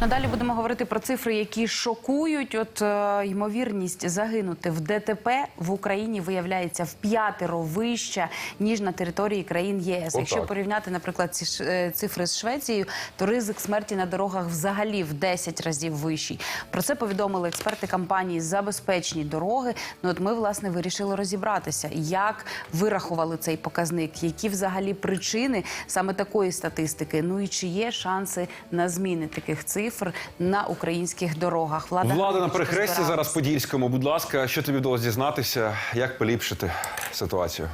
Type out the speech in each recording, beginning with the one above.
Надалі будемо говорити про цифри, які шокують. От е, ймовірність загинути в ДТП в Україні виявляється в п'ятеро вища ніж на території країн ЄС. Якщо порівняти, наприклад, ці е, цифри з Швецією, то ризик смерті на дорогах взагалі в 10 разів вищий. Про це повідомили експерти компанії Забезпечні дороги. Ну от ми власне вирішили розібратися, як вирахували цей показник, які взагалі причини саме такої статистики. Ну і чи є шанси на зміни таких цифр на українських дорогах? Влада влада на перехресті зараз подільському. Будь ласка, що тобі вдалося дізнатися? Як поліпшити ситуацію?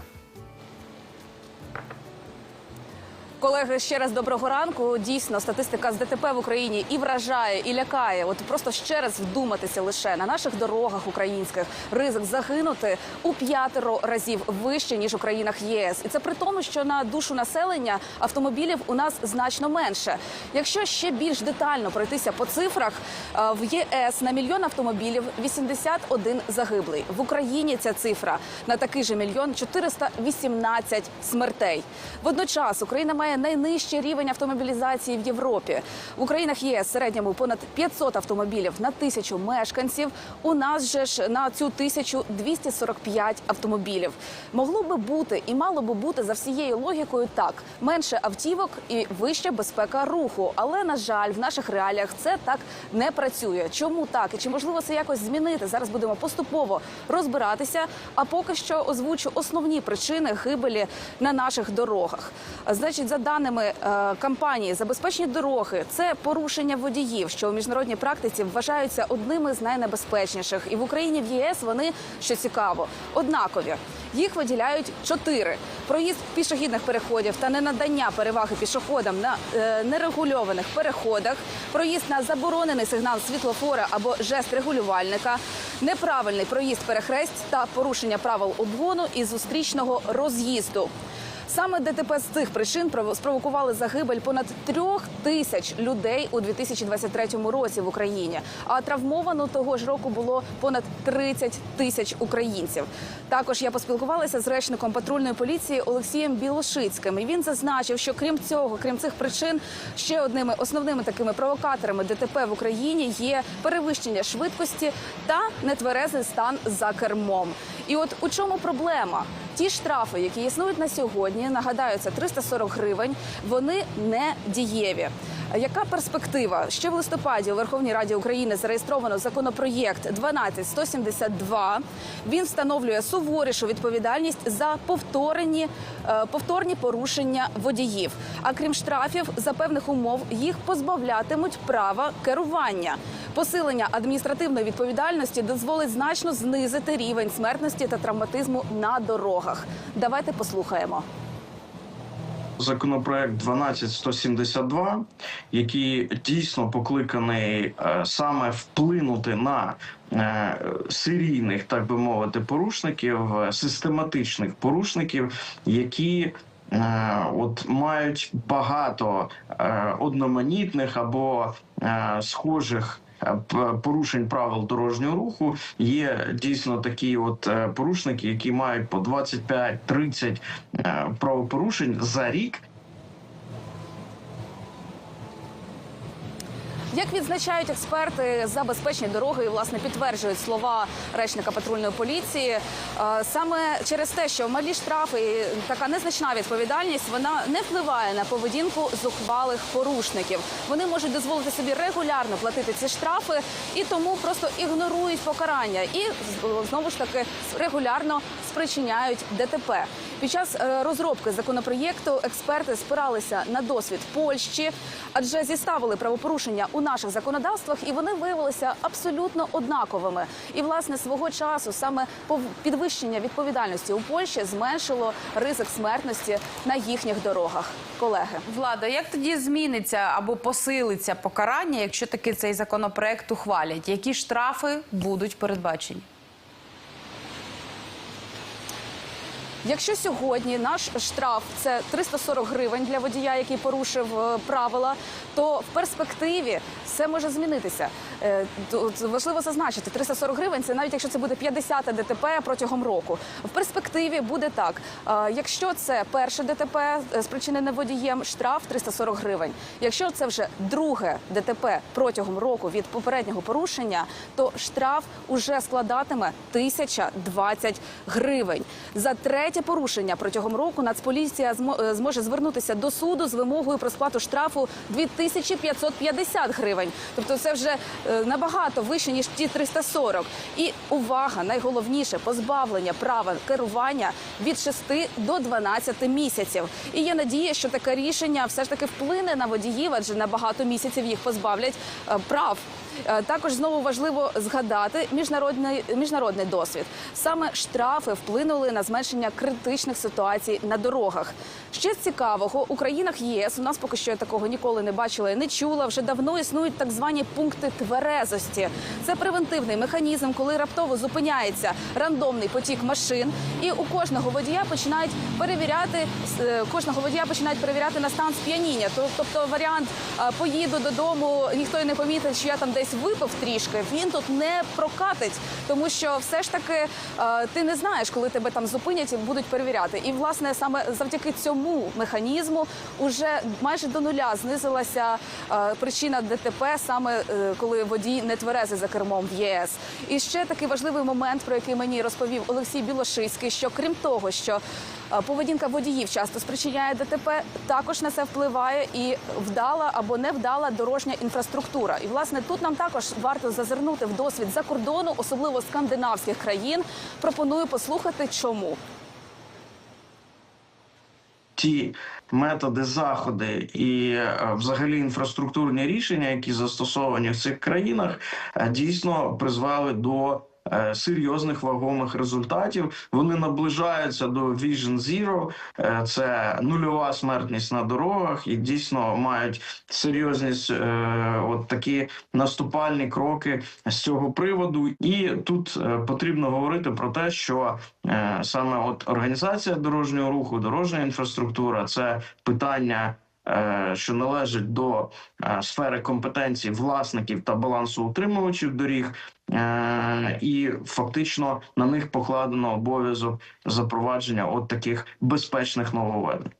Колеги, ще раз доброго ранку. Дійсно, статистика з ДТП в Україні і вражає, і лякає. От просто ще раз вдуматися лише на наших дорогах українських ризик загинути у п'ятеро разів вище ніж у країнах єС. І це при тому, що на душу населення автомобілів у нас значно менше. Якщо ще більш детально пройтися по цифрах, е, в ЄС на мільйон автомобілів 81 загиблий. В Україні ця цифра на такий же мільйон 418 смертей. Водночас Україна має найнижчий рівень автомобілізації в Європі. В Українах в середньому понад 500 автомобілів на тисячу мешканців. У нас же ж на цю тисячу 245 автомобілів. Могло би бути і мало би бути за всією логікою так: менше автівок і вища безпека руху. Але на жаль, в наших реаліях це так не працює. Чому так? І чи можливо це якось змінити? Зараз будемо поступово розбиратися. А поки що озвучу основні причини гибелі на наших дорогах. Значить, за даними е, компанії забезпечені дороги, це порушення водіїв, що у міжнародній практиці вважаються одними з найнебезпечніших. І в Україні в ЄС вони що цікаво, однакові. Їх виділяють чотири: проїзд пішохідних переходів та ненадання переваги пішоходам на е, нерегульованих переходах, проїзд на заборонений сигнал світлофора або жест регулювальника, неправильний проїзд перехресть та порушення правил обгону і зустрічного роз'їзду. Саме ДТП з цих причин прово- спровокували загибель понад трьох тисяч людей у 2023 році в Україні. А травмовано того ж року було понад 30 тисяч українців. Також я поспілкувалася з речником патрульної поліції Олексієм Білошицьким. І він зазначив, що крім цього, крім цих причин, ще одними основними такими провокаторами ДТП в Україні є перевищення швидкості та нетверезий стан за кермом. І от у чому проблема? Ті штрафи, які існують на сьогодні, нагадаю, це 340 гривень, вони не дієві. Яка перспектива? Ще в листопаді у Верховній Раді України зареєстровано законопроєкт 12172. Він встановлює суворішу відповідальність за повторені, е, повторні порушення водіїв. А крім штрафів, за певних умов їх позбавлятимуть права керування. Посилення адміністративної відповідальності дозволить значно знизити рівень смертності та травматизму на дорогах. Давайте послухаємо. Законопроект 12172, який дійсно покликаний е, саме вплинути на е, серійних, так би мовити, порушників, е, систематичних порушників, які от мають багато одноманітних або схожих. Порушень правил дорожнього руху є дійсно такі, от е, порушники, які мають по 25-30 е, правопорушень за рік. Як відзначають експерти за безпечні дороги, і власне підтверджують слова речника патрульної поліції, е, саме через те, що малі штрафи і така незначна відповідальність, вона не впливає на поведінку зухвалих порушників. Вони можуть дозволити собі регулярно платити ці штрафи і тому просто ігнорують покарання і знову ж таки регулярно спричиняють ДТП. Під час е, розробки законопроєкту експерти спиралися на досвід Польщі, адже зіставили правопорушення у наших законодавствах, і вони виявилися абсолютно однаковими. І власне свого часу саме підвищення відповідальності у Польщі зменшило ризик смертності на їхніх дорогах. Колеги. Влада, як тоді зміниться або посилиться покарання, якщо таки цей законопроект ухвалять? Які штрафи будуть передбачені? Якщо сьогодні наш штраф це 340 гривень для водія, який порушив е, правила, то в перспективі все може змінитися. Е, Тут важливо зазначити, 340 гривень це навіть якщо це буде 50 ДТП протягом року. В перспективі буде так. Е, Якщо це перше ДТП спричинене водієм, штраф 340 гривень. Якщо це вже друге ДТП протягом року від попереднього порушення, то штраф уже складатиме 1020 гривень. За третє порушення протягом року Нацполіція е, зможе звернутися до суду з вимогою про сплату штрафу 2550 гривень. Тобто це вже е, набагато вище ніж ті 340. І увага, найголовніше позбавлення права керування від 6 до 12 місяців. І є надія, що таке рішення все ж таки вплине на водіїв, адже на багато місяців їх позбавлять е, прав. Е, Також знову важливо згадати міжнародний міжнародний досвід. Саме штрафи вплинули на зменшення критичних ситуацій на дорогах. Ще з цікавого у країнах ЄС у нас поки що я такого ніколи не бачила і не чула. Вже давно існують так звані пункти тверезості. Це превентивний механізм, коли раптово зупиняється рандомний потік машин, і у кожного водія починають перевіряти е, кожного водія починають перевіряти на стан сп'яніння. Тобто варіант е, поїду додому, ніхто й не помітить, що я там десь випив трішки. Він тут не прокатить, тому що все ж таки е, ти не знаєш, коли тебе там зупинять і будуть перевіряти. І власне саме завдяки цьому механізму уже майже до нуля знизилася е, причина ДТП, саме е, коли водій не тверезий за кермом в ЄС. І ще такий важливий момент, про який мені розповів Олексій Білошицький, що крім того, що е, поведінка водіїв часто спричиняє ДТП, також на це впливає і вдала або невдала дорожня інфраструктура. І власне тут нам також варто зазирнути в досвід за кордону, особливо скандинавських країн. Пропоную послухати, чому. Ті методи, заходи і е, взагалі інфраструктурні рішення, які застосовані в цих країнах, е, дійсно призвели до. Е, Серйозних вагомих результатів вони наближаються до Vision Zero, Е, це нульова смертність на дорогах, і дійсно мають серйозність е, от такі наступальні кроки з цього приводу. І тут потрібно говорити про те, що саме от організація дорожнього руху, дорожня інфраструктура це питання. Е, Що належить до е, сфери компетенцій власників та балансоутримувачів доріг, Е, і фактично на них покладено обов'язок запровадження от таких безпечних нововведень.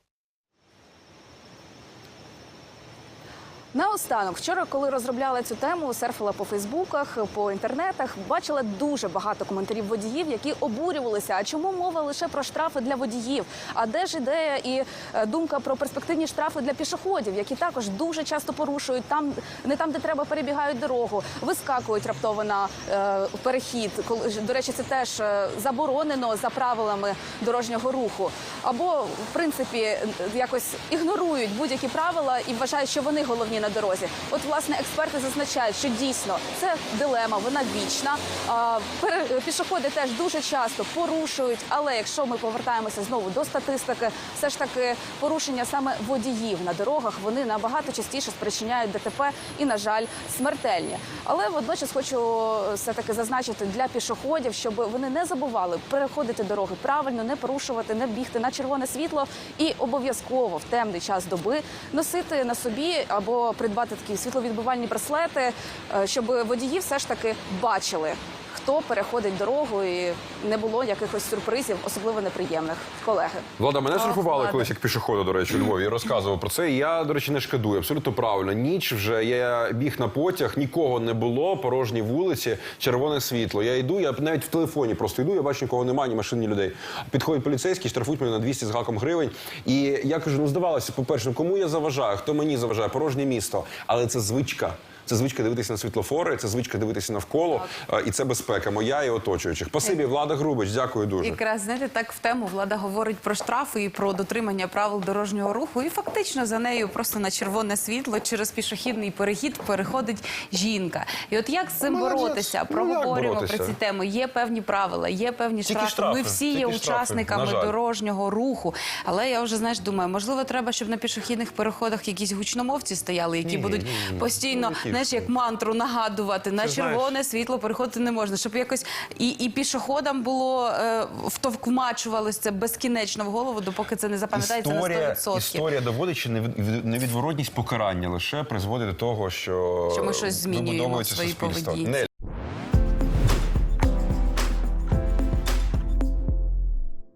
Наостанок, вчора, коли розробляла цю тему, серфила по Фейсбуках, по інтернетах, бачила дуже багато коментарів водіїв, які обурювалися. А чому мова лише про штрафи для водіїв? А де ж ідея і е, думка про перспективні штрафи для пішоходів, які також дуже часто порушують там, не там, де треба, перебігають дорогу, вискакують раптово на е, перехід. До речі, це теж е, заборонено за правилами дорожнього руху. Або в принципі е, якось ігнорують будь-які правила і вважають, що вони головні на дорозі. От власне експерти зазначають, що дійсно це дилема, вона вічна. Пішоходи теж дуже часто порушують. Але якщо ми повертаємося знову до статистики, все ж таки порушення саме водіїв на дорогах вони набагато частіше спричиняють ДТП і, на жаль, смертельні. Але водночас хочу все таки зазначити для пішоходів, щоб вони не забували переходити дороги правильно, не порушувати, не бігти на червоне світло і обов'язково в темний час доби носити на собі або придбати такі світловідбивальні браслети, е, щоб водії все ж таки бачили. Хто переходить дорогу і не було якихось сюрпризів, особливо неприємних колеги. Влада, мене штрафували колись як пішохода, до речі, у Львові. Я розказував про це. І я, до речі, не шкодую. Абсолютно правильно. Ніч вже я біг на потяг, нікого не було, порожні вулиці, червоне світло. Я йду, я навіть в телефоні просто йду, я бачу, нікого немає, ні машин, ні людей. Підходять поліцейські, штрафують мене на 200 з гаком гривень. І я кажу: ну здавалося, по-перше, ну, кому я заважаю, хто мені заважає, порожнє місто. Але це звичка. Це звичка дивитися на світлофори, це звичка дивитися навколо, е, і це безпека моя і оточуючих. Спасибі, Влада Грубич, дякую дуже. Якраз знаєте, так в тему влада говорить про штрафи і про дотримання правил дорожнього руху. І фактично за нею просто на червоне світло через пішохідний перехід переходить жінка. І от як з цим Молодець. боротися? Ну, як Проговорюємо боротися? про ці теми. Є певні правила, є певні Тільки штрафи. штрафи, Ми всі є тільки штрафи, учасниками на жаль. дорожнього руху. Але я вже знаєш, думаю, можливо, треба, щоб на пішохідних переходах якісь гучномовці стояли, які Ні, будуть ні, ні. постійно Ну, які знаєш, як мантру нагадувати на знаєш- червоне світло переходити не можна, щоб якось і, і пішоходам було е, втовкмачувалось це безкінечно в голову, допоки це не запам'ятається на 100%. історія доводить, що невідворотність покарання лише призводить до того, що, Що ми щось змінюємо в своїй поведінці.